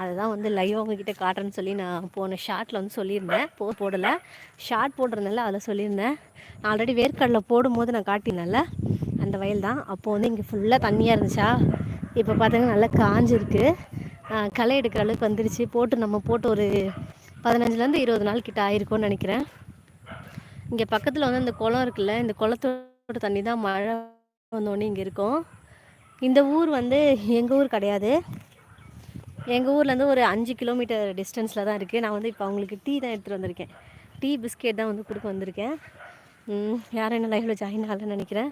அதுதான் வந்து லைவ் உங்ககிட்ட காட்டுறேன்னு சொல்லி நான் போன ஷார்ட்டில் வந்து சொல்லியிருந்தேன். போ போடலை. ஷார்ட் போடுறதுனால அதில் சொல்லியிருந்தேன். நான் ஆல்ரெடி வேர்க்கடலை போடும்போது நான் காட்டினேன்ல அந்த வயல் தான். அப்போது வந்து இங்கே ஃபுல்லாக தண்ணியாக இருந்துச்சா? இப்போ பார்த்தீங்கன்னா நல்லா காஞ்சிருக்கு. களை எடுக்கிற அளவுக்கு வந்துருச்சு. போட்டு நம்ம போட்டு ஒரு பதினஞ்சுலேருந்து இருபது நாள் கிட்ட ஆயிருக்கும்னு நினைக்கிறேன். இங்கே பக்கத்தில் வந்து இந்த குளம் இருக்குல்ல இந்த குளத்தோட தண்ணி தான் மழை வந்தோடனே இங்கே இருக்கும். இந்த ஊர் வந்து எங்கள் ஊர் கிடையாது. எங்கள் ஊர்லேருந்து ஒரு அஞ்சு கிலோமீட்டர் டிஸ்டன்ஸில் தான் இருக்குது நான் வந்து இப்போ அவங்களுக்கு டீ தான் எடுத்துகிட்டு வந்திருக்கேன். டீ பிஸ்கெட் தான் வந்து கொடுக்க வந்திருக்கேன். யாரும் என்ன லைஃப்பில் ஜாயின் ஆகலைன்னு நினைக்கிறேன்.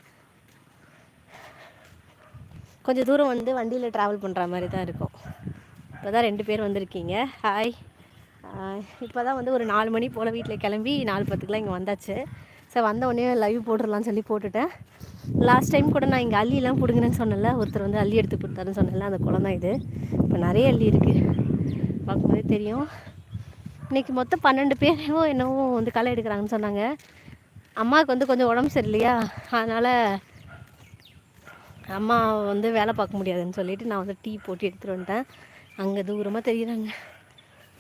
கொஞ்சம் தூரம் வந்து வண்டியில் ட்ராவல் பண்ணுற மாதிரி தான் இருக்கும். இப்போ தான் ரெண்டு பேர் வந்திருக்கீங்க. ஹாய் இப்போ தான் வந்து ஒரு நாலு மணி போல் வீட்டில் கிளம்பி நாலு பத்துக்கெலாம் இங்கே வந்தாச்சு. சரி வந்த உடனே லைவ் போட்டுடலாம்னு சொல்லி போட்டுட்டேன். லாஸ்ட் டைம் கூட நான் இங்கே அள்ளிலாம் பிடுங்கினேன்னு சொன்னல ஒருத்தர் வந்து அள்ளி எடுத்து கொடுத்தாருன்னு சொன்னல அந்த குளம் தான் இது. இப்போ நிறைய அள்ளி இருக்குது பார்க்கும்போதே தெரியும். இன்றைக்கி மொத்தம் பன்னெண்டு பேரோ என்னவோ வந்து களை எடுக்கிறாங்கன்னு சொன்னாங்க. அம்மாவுக்கு வந்து கொஞ்சம் உடம்பு சரியில்லையா? அதனால் அம்மா வந்து வேலை பார்க்க முடியாதுன்னு சொல்லிட்டு நான் வந்து டீ போட்டு எடுத்துகிட்டு வந்துட்டேன். அங்கே தூரமாக தெரியுறாங்க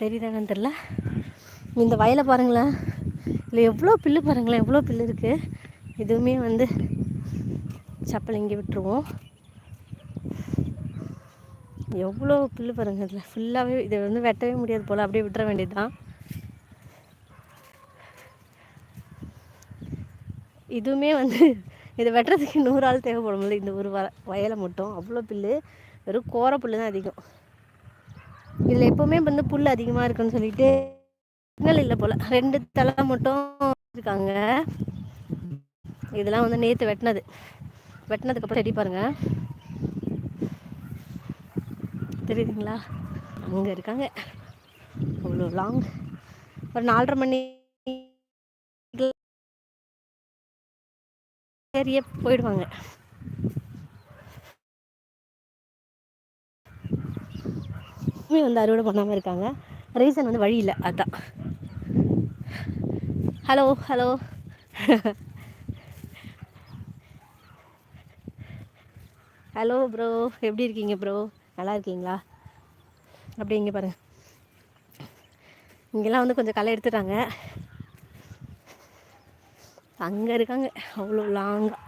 தெரியுதாங்கன்னு தெரில இந்த வயலை பாருங்களேன். இதில் எவ்வளோ பில்லு பாருங்களேன் எவ்வளோ பில்லு இருக்குது இதுவுமே வந்து சப்பல் இங்கே விட்டுருவோம். எவ்வளோ புல்லு பாருங்க இதில் ஃபுல்லாகவே இதை வந்து வெட்டவே முடியாது போல் அப்படியே விட்டுற வேண்டியது தான் இதுவுமே வந்து இதை வெட்டுறதுக்கு நூறு ஆள் தேவைப்படும்ல இந்த ஒரு வ வயலை மட்டும். அவ்வளோ புல்லு வெறும் கோர புல்லு தான் அதிகம். இதில் எப்போவுமே வந்து புல் அதிகமாக இருக்குன்னு சொல்லிட்டு சிக்னல் இல்லை போல். ரெண்டு தலை மட்டும் இருக்காங்க இதெல்லாம் வந்து நேற்று வெட்டினது. வெட்டினதுக்கப்புறம் செடி பாருங்க. தெரியுதுங்களா? அங்கே இருக்காங்க. அவ்வளோ லாங் ஒரு நாலரை மணி ஏரிய போயிடுவாங்க. வந்து அறுவடை பண்ணாமல் இருக்காங்க. ரீசன் வந்து வழி இல்லை அதான். Hello hello. ஹலோ ப்ரோ எப்படி இருக்கீங்க ப்ரோ நல்லா இருக்கீங்களா? அப்படி இங்கே பாருங்க. இங்கெல்லாம் வந்து கொஞ்சம் களை எடுத்துட்டாங்க. அங்கே இருக்காங்க. அவ்வளோ லாங்காக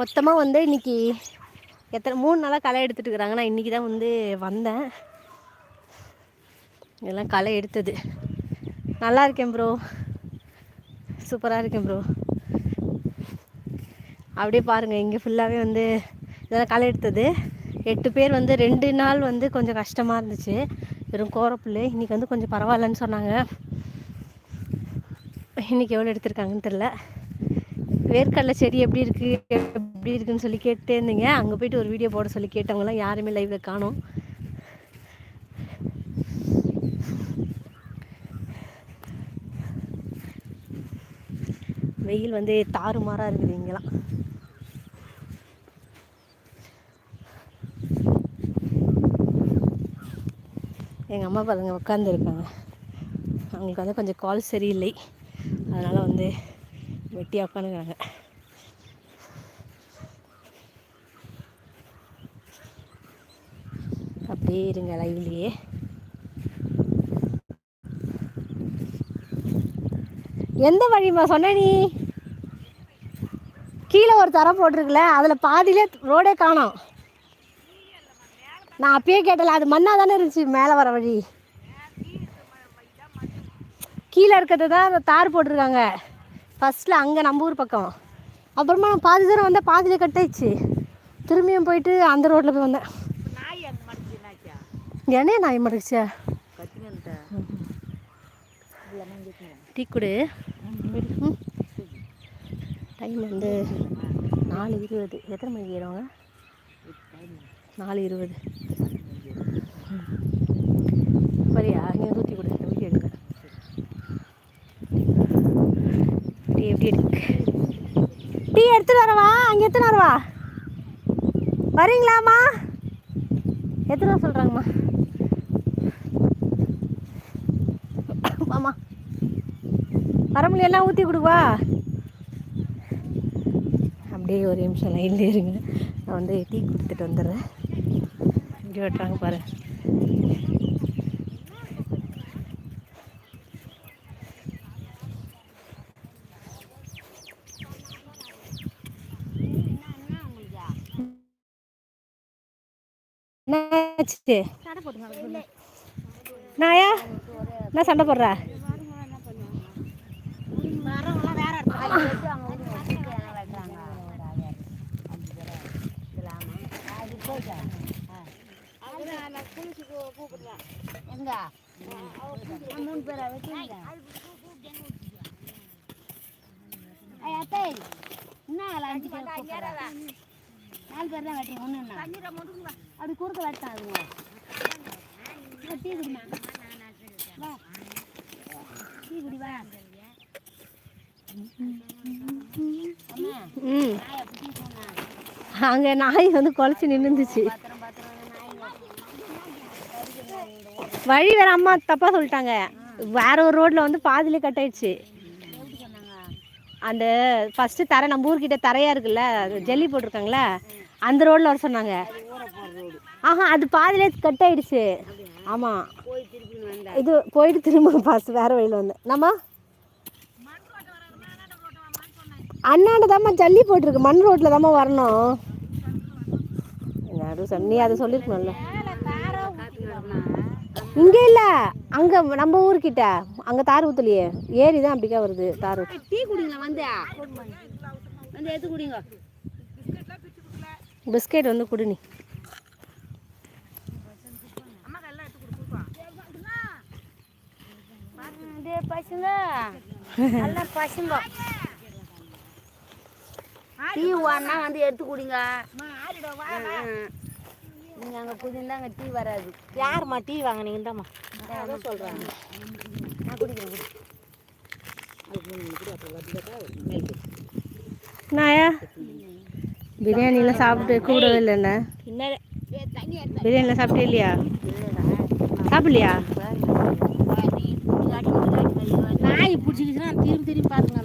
மொத்தமாக வந்து இன்னைக்கு எத்தனை மூணு நாளாக களை எடுத்துட்டு இருக்கிறாங்க. நான் இன்றைக்கி தான் வந்து வந்தேன். இதெல்லாம் களை எடுத்தது. நல்லா இருக்கேன் ப்ரோ சூப்பராக இருக்கேன் ப்ரோ அப்படியே பாருங்கள் இங்கே ஃபுல்லாகவே வந்து இதெல்லாம் களை எடுத்தது. எட்டு பேர் வந்து ரெண்டு நாள் வந்து கொஞ்சம் கஷ்டமாக இருந்துச்சு. வெறும் கோரப்புல்லு இன்றைக்கி வந்து கொஞ்சம் பரவாயில்லன்னு சொன்னாங்க. இன்றைக்கி எவ்வளோ எடுத்திருக்காங்கன்னு தெரில வேர்க்கடலை செடி எப்படி இருக்குது எப்படி இருக்குன்னு சொல்லி கேட்டே இருந்தீங்க. அங்கே போயிட்டு ஒரு வீடியோ போட சொல்லி கேட்டவங்களாம் யாருமே லைவில் காணோம். வெயில் வந்து தாறுமாறாக இருக்குது இங்கெல்லாம். எங்கள் அம்மா பாருங்க உட்காந்துருக்காங்க அவங்களுக்கு வந்து கொஞ்சம் கால் சரியில்லை. அதனால் வந்து வெட்டியாக உட்காந்துக்கிறாங்க அப்படியே இருங்க லைவ்லேயே எந்த வழிமா சொன்ன நீ? கீழே ஒரு தர போட்டிருக்குல அதில் பாதியிலே ரோடே காணோம். நான் அப்பயே கேட்டல அது மண்ணாக தானே இருந்துச்சு மேலே வர வழி. கீழே இருக்கிறது தான் தார் போட்டிருக்காங்க. ஃபஸ்ட்டில் அங்கே நம்ம ஊர் பக்கம். அப்புறமா நான் பாதி தூரம் வந்தால் பாதியிலே கட்டாயிடுச்சு. திரும்பியும் போயிட்டு அந்த ரோட்டில் போய் வந்தேன். என்னைய நாய் மடிச்சா டீ குடு. டைம் வந்து நாலு இருபது. எத்தனை மணிக்கு ஏறுவாங்க? நாலு இருபது. சரியா? அங்கே இங்கே ஊற்றி கொடு இந்த வீடியோ டீ எப்படி எடுக்க டீ எடுத்துட்டு வரவா? அங்கே எத்தனை வரவா வரீங்களாம்மா? எத்தனை சொல்கிறாங்கம்மா வர முடியெல்லாம் ஊற்றி கொடுவா? அப்படியே ஒரு நிமிஷம் லைன்ல இருங்க. நான் வந்து டீ கொடுத்துட்டு வந்துடுறேன். இங்கே வெட்டுறாங்க பாரு. என்னாச்சு? என்ன சண்டை போடுற? மூணு பேரா ஐயா அத்தை என்ன அஞ்சு பேர் கூப்பிடுறா? நாலு பேர் தான் வெட்டுறீங்க ஒன்று அப்படி குறுக்க வெட்டான் அதுங்க வா, டீ குடிமா. வா. டீ குடி வா. ம். அங்கே நாய் வந்து குலைச்சி நின்றுந்துச்சு வழி வேற அம்மா தப்பாக சொல்லிட்டாங்க. வேற ஒரு ரோட்டில் வந்து பாதியிலே கட் ஆயிடுச்சு அந்த ஃபஸ்ட்டு தரை நம்ம ஊர்கிட்ட தரையாக இருக்குல்ல அது ஜல்லி போட்டிருக்காங்களே அந்த ரோட்டில் வர சொன்னாங்க. ஆஹா அது பாதியிலே கட் ஆயிடுச்சு ஆமாம் இது போயிட்டு திரும்ப பாஸ் வேற வழியில் வந்தேன். நம்ம அண்ணாண்ட தாம்மா ஜல்லி போட்டிருக்கு. மண் ரோட்டில் தாம்மா வரணும். நீ அதை சொல்லிருக்கணும்ல. இங்கே இல்லை. அங்கே நம்ம ஊர்கிட்ட. அங்கே தார் ஊத்துலையே. ஏரி தான் அப்படிக்கா வருது தார் டீ குடிங்களா வந்து. வந்து எடுத்து குடிங்க. பிஸ்கெட் வந்து குடு நீ. பசங்க. நல்லா பசங்க டீ வாங்கினா வந்து எடுத்து குடிங்க நீங்கள் அங்கே புதிந்தா அங்கே டீ வராது. யாரும்மா டீ வாங்கினீங்க இந்தாம்மா அதான் சொல்கிறாங்க நான் குடிக்கிறேன் குடி. நாயா? பிரியாணிலாம் சாப்பிட்டு கூடவே இல்லைண்ணே பிரியாணிலாம் சாப்பிட்டே இல்லையா? சாப்பிடலையா? நாய் பிடிச்சிக்கிச்சுன்னா திரும்பி திரும்பி பாருங்க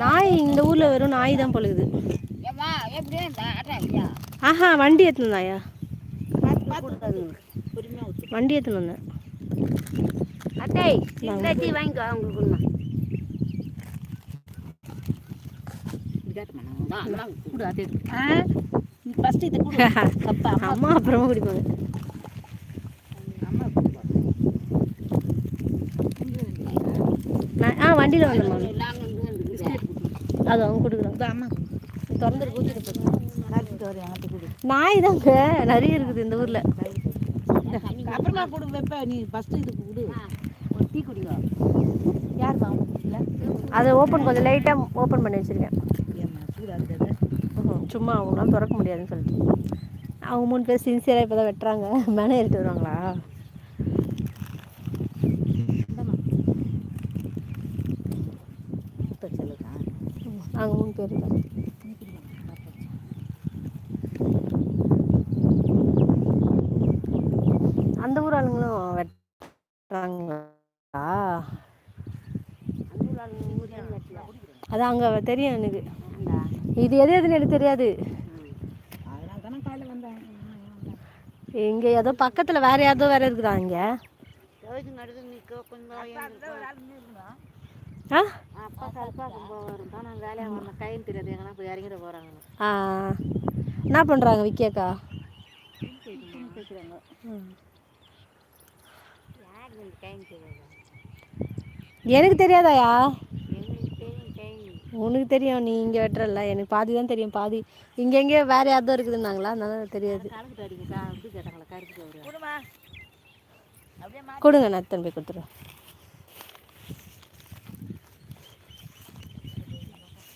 நாய் இந்த ஊரில் வெறும் நாய் தான் அட்டையா ஆஹா வண்டி ஏற்றணும் நாயா வண்டி ஏற்றணும் வந்தேன். டீ வாங்கிக்கோ அவங்களுக்கு அம்மா அப்புறமா குடிப்பாங்க. ஆ வண்டியில் நாங்கள் அது அவங்க கொடுக்குறாங்க. அம்மா. திறந்துட்டு கொடு. நாய் தாங்க நிறைய இருக்குது இந்த ஊரில். அப்புறமா கொடு வைப்ப. நீ ஃபஸ்ட்டு இதுக்கு கொடு. ஒரு டீ குடிங்க யார் இல்லை அதை ஓப்பன் கொஞ்சம் லைட்டாக ஓப்பன் பண்ணி வச்சுருக்கேன். சும்மா அவங்களாம் திறக்க முடியாதுன்னு சொல்லிட்டு. அவங்க மூணு பேர் சின்சியராக இப்போ தான் வெட்டுறாங்க. ஏறிட்டு வருவாங்களா? இருக்காங்க அந்த ஊர் ஆளுங்களும் வெட்டுறாங்களா? அதான் அங்கே தெரியும் எனக்கு. இது எது எதுன்னு எனக்கு தெரியாது. இங்கே ஏதோ பக்கத்தில் வேற யாரதோ வேற இருக்குதா இங்கே? ஆ? அப்பா கல்பா வரும் தான் நான் வேலையாக வரணும். டைம் தெரியாது. எங்கன்னா போய் இறங்கிட போகிறாங்க ஆ. என்ன பண்ணுறாங்க விக்கியாக்கா? யார் எனக்கு தெரியாதாயா? எங்களுக்கு தெரியும் டைம் உனக்கு தெரியும். நீ இங்கே வெட்டுறல எனக்கு பாதி தான் தெரியும். பாதி. இங்கே எங்கேயோ வேறு யாரதோ இருக்குதுன்னாங்களா? அதனால தெரியாது. கொடுங்க. நான் போய் கொடுத்துருவேன் பறந்துடுமா எடுத்து அவர் அனுப்புவாங்க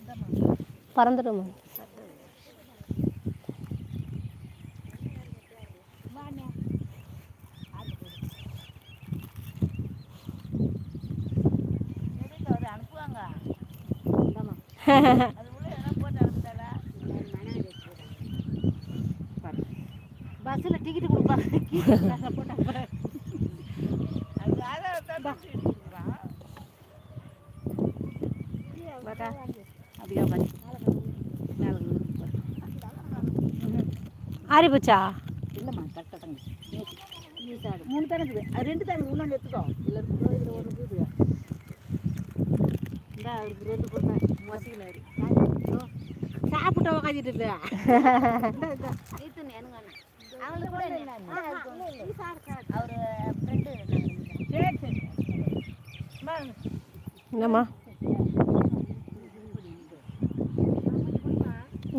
இந்தாம்மா. அது உள்ள எதனா போட்டு அனுப்பிட்டாரா பஸ்ஸில் டிக்கெட் கொடுப்பாங்க அப்படியா பாரு மேலே ஆறி போச்சா? இல்லைம்மா கரெக்டாக தாங்க மூணு தானே இருக்குது. அது ரெண்டு தானே இன்னொன்று எடுத்துக்கோ. இல்லை இதில் ஒன்று இருக்குது. இந்தா அதுக்கு ரெண்டு போட்டேன் மசிக்கினாரு சாப்பிட்டு உக்காந்துட்டு இல்லையா அவங்களுக்கு கூட இல்லை அவர் ஃப்ரெண்டு சரி சரி. அம்மா, என்னம்மா?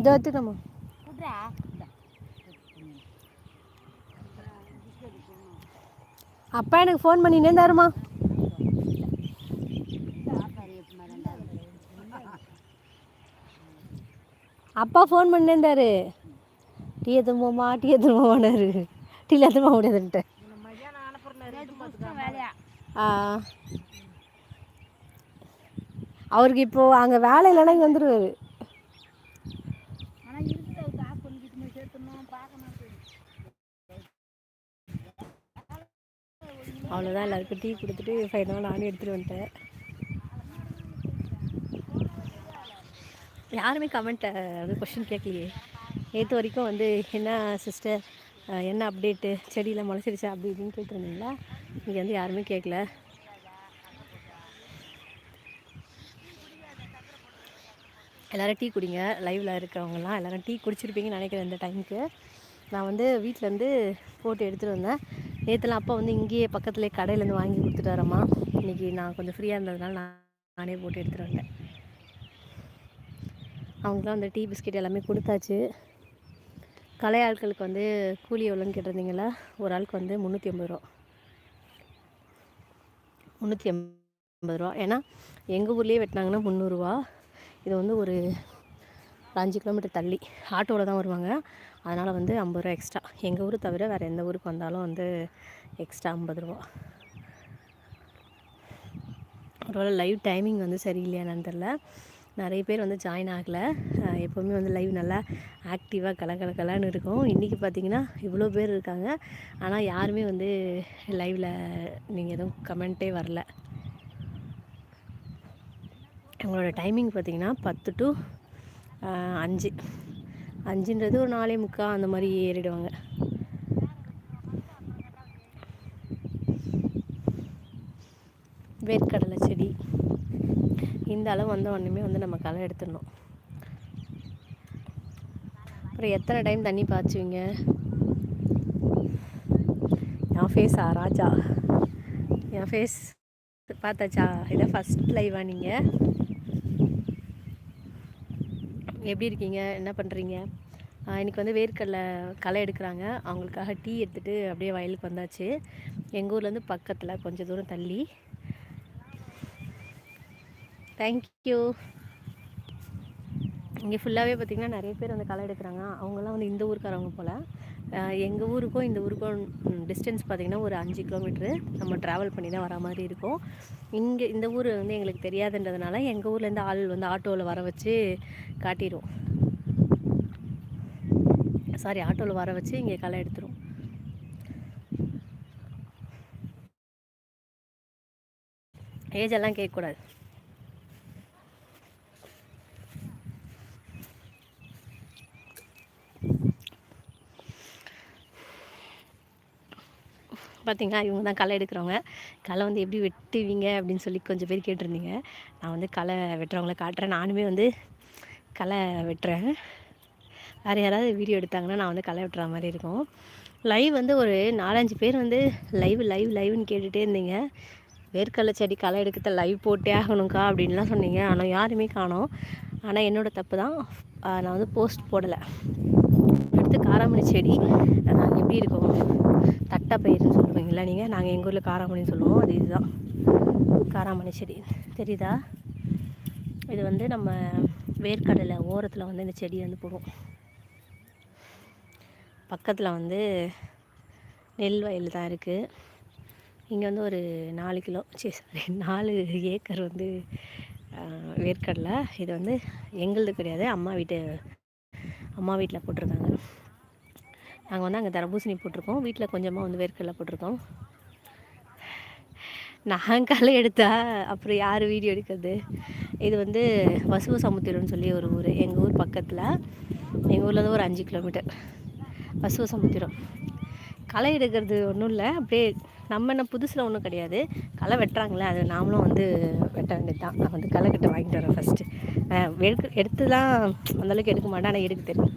இதோ எடுத்துக்கம்மா. அப்பா எனக்கு ஃபோன் பண்ணினே தருமா? அப்பா ஃபோன் பண்ணே இருந்தாரு டீ எத்துமாமா டீ எத்துமாமானாரு டீல எதுமா முடியாதுன்ட்டு. ஆ. அவருக்கு இப்போது அங்கே வேலை இல்லைன்னா இங்கே வந்துடுவார் ஆனால் இருக்குது அவர் காசு பண்ணிக்கிட்டு போய் சேர்த்துணும் பார்க்கணும் அவ்வளோதான் எல்லாருக்கும் டீ கொடுத்துட்டு ஃபைனலாக நானும் எடுத்துகிட்டு வந்துட்டேன். யாருமே கமெண்ட்டை வந்து கொஷின் கேட்கலையே. நேற்று வரைக்கும் வந்து என்ன சிஸ்டர் என்ன அப்டேட்டு செடியில் முளைச்சிருச்சா அப்படி இப்படின்னு கேட்டிருந்தீங்களா இங்கே வந்து யாருமே கேட்கல. எல்லோரும் டீ குடிங்க. லைவில் இருக்கிறவங்கலாம் எல்லோரும் டீ குடிச்சிருப்பீங்கன்னு நினைக்கிறேன் இந்த டைமுக்கு நான் வந்து வீட்டிலேருந்து போட்டு எடுத்துகிட்டு வந்தேன். நேற்றுலாம் அப்பா வந்து இங்கேயே பக்கத்துலேயே கடையிலேருந்து வாங்கி கொடுத்துட்டாரம்மா. இன்றைக்கி நான் கொஞ்சம் ஃப்ரீயாக இருந்ததுனால நான் நானே போட்டு எடுத்துகிட்டு வந்தேன் அவங்களாம் அந்த டீ பிஸ்கெட் எல்லாமே கொடுத்தாச்சு. கலை ஆட்களுக்கு வந்து கூலி எவ்வளோன்னு கேட்டிருந்தீங்களா? ஒரு ஆளுக்கு வந்து முந்நூற்றி ஐம்பது ரூபா. முந்நூற்றி ஐம்பது ரூபா. ஏன்னா எங்கள் ஊர்லேயே வெட்டினாங்கன்னா முந்நூறுரூவா இது வந்து ஒரு அஞ்சு கிலோமீட்டர் தள்ளி. ஆட்டோவில் தான் வருவாங்க. அதனால் வந்து ஐம்பது ரூபா எக்ஸ்ட்ரா எங்கள் ஊர் தவிர வேறு எந்த ஊருக்கு வந்தாலும் வந்து எக்ஸ்ட்ரா ஐம்பது ரூபா. ஒருவேளை லைவ் டைமிங் வந்து சரியில்லையா தெரில நிறைய பேர் வந்து ஜாயின் ஆகலை. எப்போவுமே வந்து லைவ் நல்லா ஆக்டிவாக கல கல இருக்கும். இன்றைக்கி பார்த்தீங்கன்னா இவ்வளோ பேர் இருக்காங்க. ஆனால் யாருமே வந்து லைவில் நீங்கள் எதுவும் கமெண்ட்டே வரல. உங்களோட டைமிங் பார்த்தீங்கன்னா பத்து டு அஞ்சு. அஞ்சுன்றது ஒரு நாலே முக்கால் அந்த மாதிரி ஏறிடுவாங்க. வேர்க்கடலை செடி. இந்த அளவு வந்த உடனே வந்து நம்ம களை எடுத்துடணும். அப்புறம் எத்தனை டைம் தண்ணி பாய்ச்சுவீங்க? என் ஃபேஸா ராஜா? என் ஃபேஸ் பார்த்தாச்சா இதை ஃபஸ்ட் லைவா நீங்கள் எப்படி இருக்கீங்க? என்ன பண்ணுறீங்க இன்றைக்கி வந்து வேர்க்கடலை களை எடுக்கிறாங்க. அவங்களுக்காக டீ எடுத்துகிட்டு அப்படியே வயலுக்கு வந்தாச்சு. எங்கள் ஊர்லேருந்து பக்கத்தில் கொஞ்சம் தூரம் தள்ளி. தேங்க்யூ இங்கே ஃபுல்லாகவே பார்த்திங்கன்னா நிறைய பேர் வந்து களை எடுக்கிறாங்க. அவங்களாம் வந்து இந்த ஊருக்காரவங்க போல். எங்கள் ஊருக்கும் இந்த ஊருக்கும் டிஸ்டன்ஸ் பார்த்திங்கன்னா ஒரு அஞ்சு கிலோமீட்ரு நம்ம ட்ராவல் பண்ணி தான் வர மாதிரி இருக்கும். இங்கே இந்த ஊர் வந்து எங்களுக்கு தெரியாதுன்றதுனால எங்கள் ஊர்லேருந்து ஆள் வந்து ஆட்டோவில் வர வச்சு காட்டிடும் சாரி ஆட்டோவில் வர வச்சு இங்கே களை எடுத்துரும். ஏஜ் எல்லாம் கேட்கக்கூடாது. பார்த்திங்களா இவங்க தான் களை எடுக்கிறவங்க. களை வந்து எப்படி வெட்டுவீங்க? அப்படின்னு சொல்லி கொஞ்சம் பேர் கேட்டிருந்தீங்க. நான் வந்து களை வெட்டுறவங்கள காட்டுறேன். நானுமே வந்து களை வெட்டுறேன். வேறு யாராவது வீடியோ எடுத்தாங்கன்னா நான் வந்து களை வெட்டுற மாதிரி இருக்கும். லைவ் வந்து ஒரு நாலஞ்சு பேர் வந்து லைவ் லைவ் லைவ்னு கேட்டுகிட்டே இருந்தீங்க. வேர்க்கடலை செடி களை எடுக்கிறத லைவ் போட்டே ஆகணுக்கா அப்படின்லாம் சொன்னீங்க. ஆனால் யாருமே காணோம். ஆனால் என்னோடய தப்பு தான். நான் வந்து போஸ்ட் போடலை. அடுத்து காராமணி செடி. நாங்கள் எப்படி இருக்கோம்? தட்டைப்பயிறுன்னு சொல்லுவீங்களா நீங்கள் நாங்கள் எங்கள் ஊரில் காராமணின்னு சொல்லுவோம். அது இதுதான். காராமணி செடி. தெரியுதா? இது வந்து நம்ம வேர்க்கடலை ஓரத்தில் வந்து இந்த செடி வந்து போடுவோம் பக்கத்தில் வந்து நெல் வயல் தான் இருக்குது இங்கே வந்து ஒரு நாலு கிலோ சரி சாரி நாலு ஏக்கர் வந்து வேர்க்கடலை. இது வந்து எங்களுது கிடையாது. அம்மா வீட்டு அம்மா வீட்டில் போட்டிருக்காங்க. நாங்கள் வந்து அங்கே தர்பூசணி போட்டிருக்கோம். வீட்டில் கொஞ்சமாக வந்து வேர்க்கடலை போட்டிருக்கோம். நான் களை எடுத்தா அப்புறம் யார் வீடியோ எடுக்கிறது? இது வந்து வசுவ சமுத்திரம்னு சொல்லி ஒரு ஊர். எங்கள் ஊர் பக்கத்தில். எங்கள் ஊரில் தான் ஒரு அஞ்சு கிலோமீட்டர். பசுவ சமுத்திரம் களை எடுக்கிறது ஒன்றும் இல்லை. அப்படியே நம்ம என்ன புதுசில் ஒன்றும் கிடையாது. களை வெட்டுறாங்களே அது நாமளும் வந்து வெட்ட வேண்டியது தான் நான் வந்து களை கிட்ட வாங்கிட்டு வரேன் ஃபஸ்ட்டு எடுக்க எடுத்துலாம் அந்தளவுக்கு எடுக்க மாட்டேன் ஆனால் எடுக்க தெரியும்.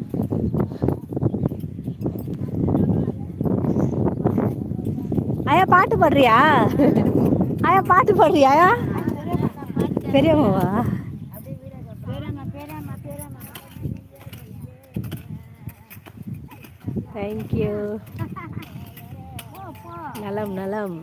ஆயா பாட்டு பாடுறியா? ஆயா பாட்டு பாடுறியா? பெரியம்மாவா? தேங்க்யூ போ போ நலம் நலம்.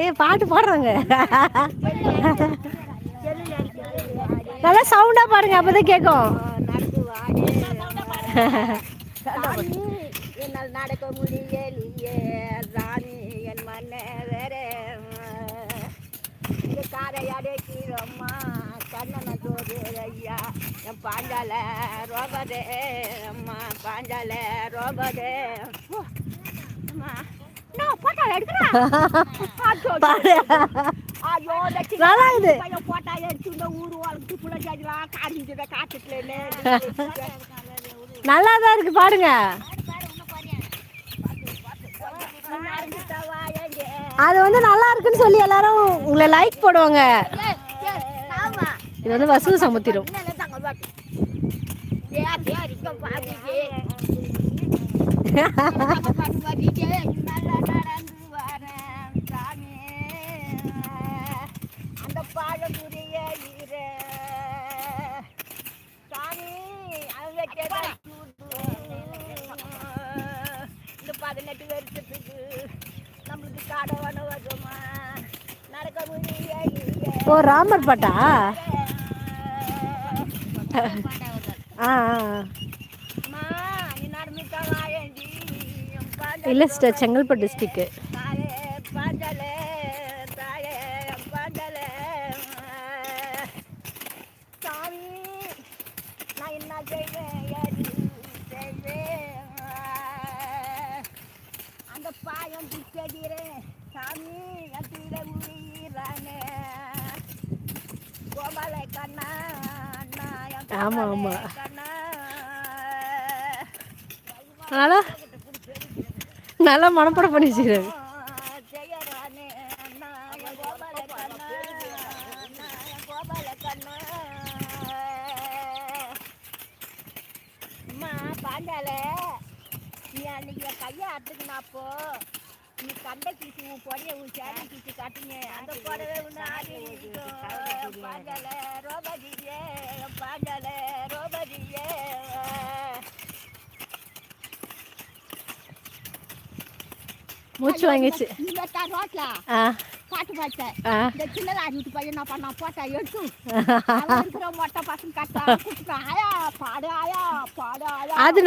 ஏய் பாட்டு பாடுறாங்க. நல்லா சவுண்டா பாடுங்க அப்பதான் கேட்கும் என்னால் நடக்க முடியலையே ராணி என் மன்னரே இந்த காரை அடைக்கிறோம்மா கண்ணன தோது ஐயா என் பாஞ்சால ரோபதே அம்மா பாஞ்சால ரோபதே. அம்மா. போட்டா எடுக்கிறேன் பாடு ஐயோ லட்சுமி நல்லா இது பையன் போட்டா எடுத்து இந்த ஊர் வாழ்க்கை காட்டுக்குள்ளே நல்லா தான் இருக்கு பாடுங்க அது வந்து நல்லா இருக்குன்னு சொல்லி எல்லாரும் உங்களை லைக் போடுவாங்க இது வந்து வசூல் சமுத்திரம் அந்த இந்த பதினெட்டு வருஷத்துக்கு நம்மளுக்கு காடவான வருமா நடக்க முடிய ஓ ராமர் பாட்டா? ஆ இல்லை சிஸ்டர் செங்கல்பட்டு டிஸ்ட்ரிக்கு கோபால கண்ணா அண்ணா என் கோபால கண்ணா அம்மா பாண்டால நீ அன்னைக்கு கையை அத்துக்குனாப்போ நீ கண்டை கீச்சு பொடிய சேரி கீச்சு காட்டுங்க. அந்த புடவை ஒன்று ஆடி பாண்டால ரோபதியே பாண்டால ரோபதியே. மூச்சு வாங்கிச்சு ரோட்ல. பாட்டு ஆ. இந்த சின்னதாரி வீட்டு பையன் என்ன பண்ணா போட்டா எடுத்து. மொட்டை பசங்க கட்டா குடுத்துட்டான் ஆயா பாடு ஆயா பாடு ஆயா. அது